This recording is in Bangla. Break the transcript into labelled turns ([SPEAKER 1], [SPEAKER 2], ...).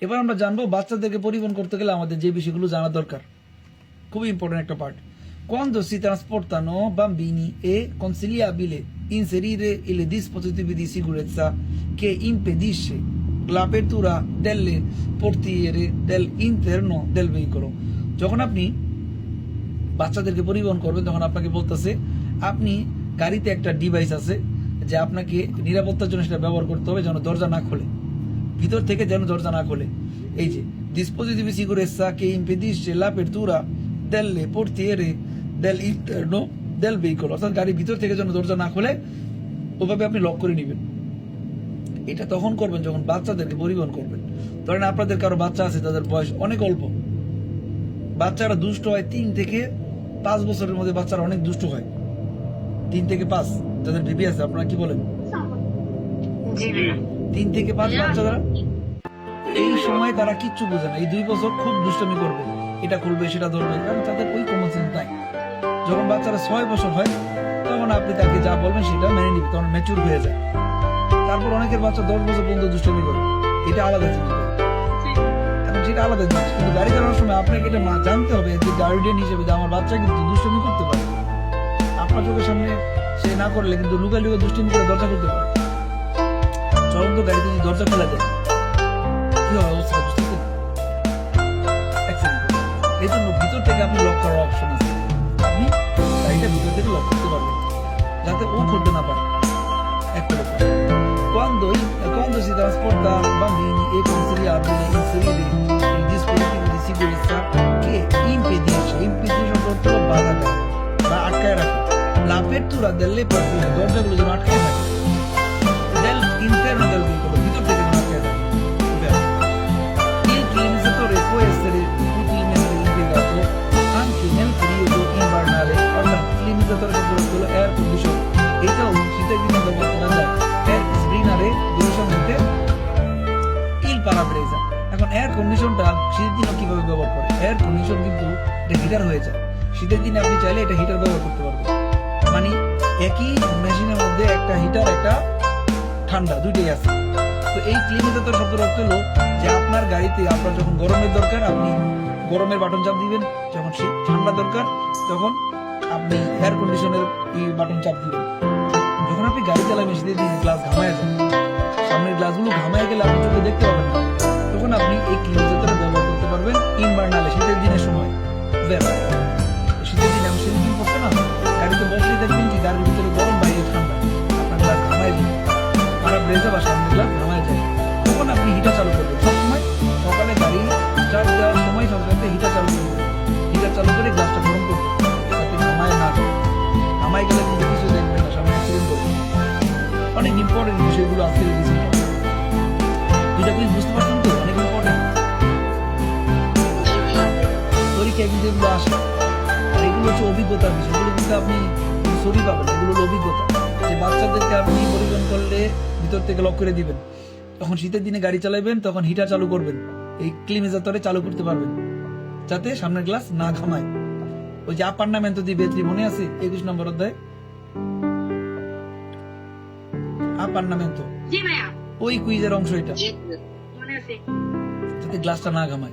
[SPEAKER 1] এবার আমরা জানব বাচ্চাদেরকে পরিবহন করতে গেলে আমাদের যে বিষয়গুলো জানা দরকার। খুবই ইম্পর্টেন্ট একটা part Quando si trasportano bambini è consigliabile inserire il dispositivo di sicurezza che impedisce l'apertura delle portiere dell'interno del veicolo. যখন আপনি বাচ্চাদেরকে পরিবহন করবেন, তখন আপনাকে বলতেছে, আপনি গাড়িতে একটা ডিভাইস আছে যে আপনাকে নিরাপত্তার জন্য সেটা ব্যবহার করতে হবে যেন দরজা না খোলে। ভিতর থেকে যেন দরজা না খোলে। এই যে dispositivi di sicurezza che impedisce l'apertura delle portiere dell'interno del veicolo অর্থাৎ গাড়ির ভিতর থেকে যেন দরজা না খোলে, ওভাবে আপনি লক করে নেবেন। এটা তখন করবেন যখন বাচ্চাদেরকে পরিবহন করবেন। ধরেন আপনাদের কারও বাচ্চা আছে, তাদের বয়স অনেক অল্প। বাচ্চারা দুষ্ট হয় তিন থেকে পাঁচ বছরের মধ্যে বাচ্চারা অনেক দুষ্ট হয়। তিন থেকে পাঁচ, যাদের বেবি আছে, আপনারা কি বলেন? তিন থেকে পাঁচ বাচ্চারা এই সময় তারা কিচ্ছু বোঝে না। এই দুই বছর খুব দুষ্টামি করবে। এটা করবে, সেটা ধরবে। কারণ তাদের ওই কমন সেন্স নাই। যখন বাচ্চারা ছয় বছর হয়, তখন আপনি তাকে যা বলবেন সেটা মেনে নিবে, তখন ম্যাচুর হয়ে যায়। তারপর অনেকের বাচ্চা দশ বছর পর্যন্ত দুষ্টামি করে। এটা আলাদা জিনিস। এখন সেটা আলাদা জিনিস। কিন্তু গাড়ি চালানোর সময় আপনাকে এটা জানতে হবে যে গার্ডিয়ান হিসেবে যে আমার বাচ্চা কিন্তু দুষ্টামি করতে পারে। আপনার চোখের সামনে সে না করলে কিন্তু লুকা দুষ্টামি করে দরজা করতে পারে। চলন্ত গাড়িতে যদি দরজা খোলা যায় কি হবে অবস্থা বুঝতে। এই জন্য ভিতর থেকে আপনি লক করার অপশন আছে আপনি গাড়িটা ভিতর থেকে লক করতে পারবেন যাতে ও খুলতে না পারে একটা ব্যাপার quando, quando si trasporta bambini è consigliabile inserire il dispositivo di sicurezza che impedisce, impedisce proprio বাধা দেয় বা আটকায় l'apertura delle porte দরজাগুলো যেন আটকায় থাকে del কন্ডিশনটা শীতের দিনে কীভাবে ব্যবহার করে? এয়ার কন্ডিশন কিন্তু এটা হিটার হয়ে যায়। শীতের দিনে আপনি চাইলে এটা হিটার ব্যবহার করতে পারবেন। মানে একই মেশিনের মধ্যে একটা হিটার একটা ঠান্ডা, দুইটাই আছে। তো এই ক্লিনিতে শব্দ অর্থ হলো যে আপনার গাড়িতে আপনার যখন গরমের দরকার, আপনি গরমের বাটন চাপ দিবেন। যখন শীত ঠান্ডা দরকার, তখন আপনি এয়ার কন্ডিশনের এই বাটন চাপ দিবেন। যখন আপনি গাড়ি চালাবেন, শীতের দিনে গ্লাস ঘামায় যায় সামনের গ্লাসগুলো ঘামায় গেলে এই ক্লিনিজারটা ব্যবহার করতে পারবেন ইনভার্নালে শীতের দিনের সময়। ব্যাস। শীতের দিনে আমি শীতের দিন করতে না গাড়িতে বসলেই দেখবেন কি, গাড়ির ভিতরে গরম, বাইরে ঠান্ডা। আপনার গ্লাস ঘামায় খারাপ ব্রেজে বা গ্লাস ঘামায় যায়। তখন আপনি হিটার চালু করবেন। সবসময় সকালে গাড়ি চার্জ দেওয়ার সময় সাথে হিটার চালু করবেন। হিটার চালু করে গ্লাসটা গরম করবেন। যাতে ঘামায় না ঘামায় গেলে কিন্তু কিছু দেখবেন না, সামনে অ্যাক্সিডেন্ট করবেন অনেক ইম্পর্টেন্ট বিষয়গুলো আজকে কিন্তু এগুলো আসে? এগুলো হচ্ছে অভিজ্ঞতার বিষয়। এগুলো কিন্তু আপনি সরি পাবেন এগুলো হলো অভিজ্ঞতা। যে বাচ্চাদেরকে আপনি পরিবহন করলে ভিতর থেকে লক করে দিবেন। তখন শীতের দিনে গাড়ি চালাবেন তখন হিটার চালু করবেন। এই ক্লিমিজাতরে চালু করতে পারবেন। যাতে সামনের গ্লাস না ঘামায়। ওই যে আপার্নামেন্ট দি বেত্রি মনে আছে? একুশ নম্বর অধ্যায়? আপার্নামেন্ট
[SPEAKER 2] জি ভাইয়া।
[SPEAKER 1] ওই কুইজের অংশ এটা। যাতে গ্লাসটা না ঘামায়।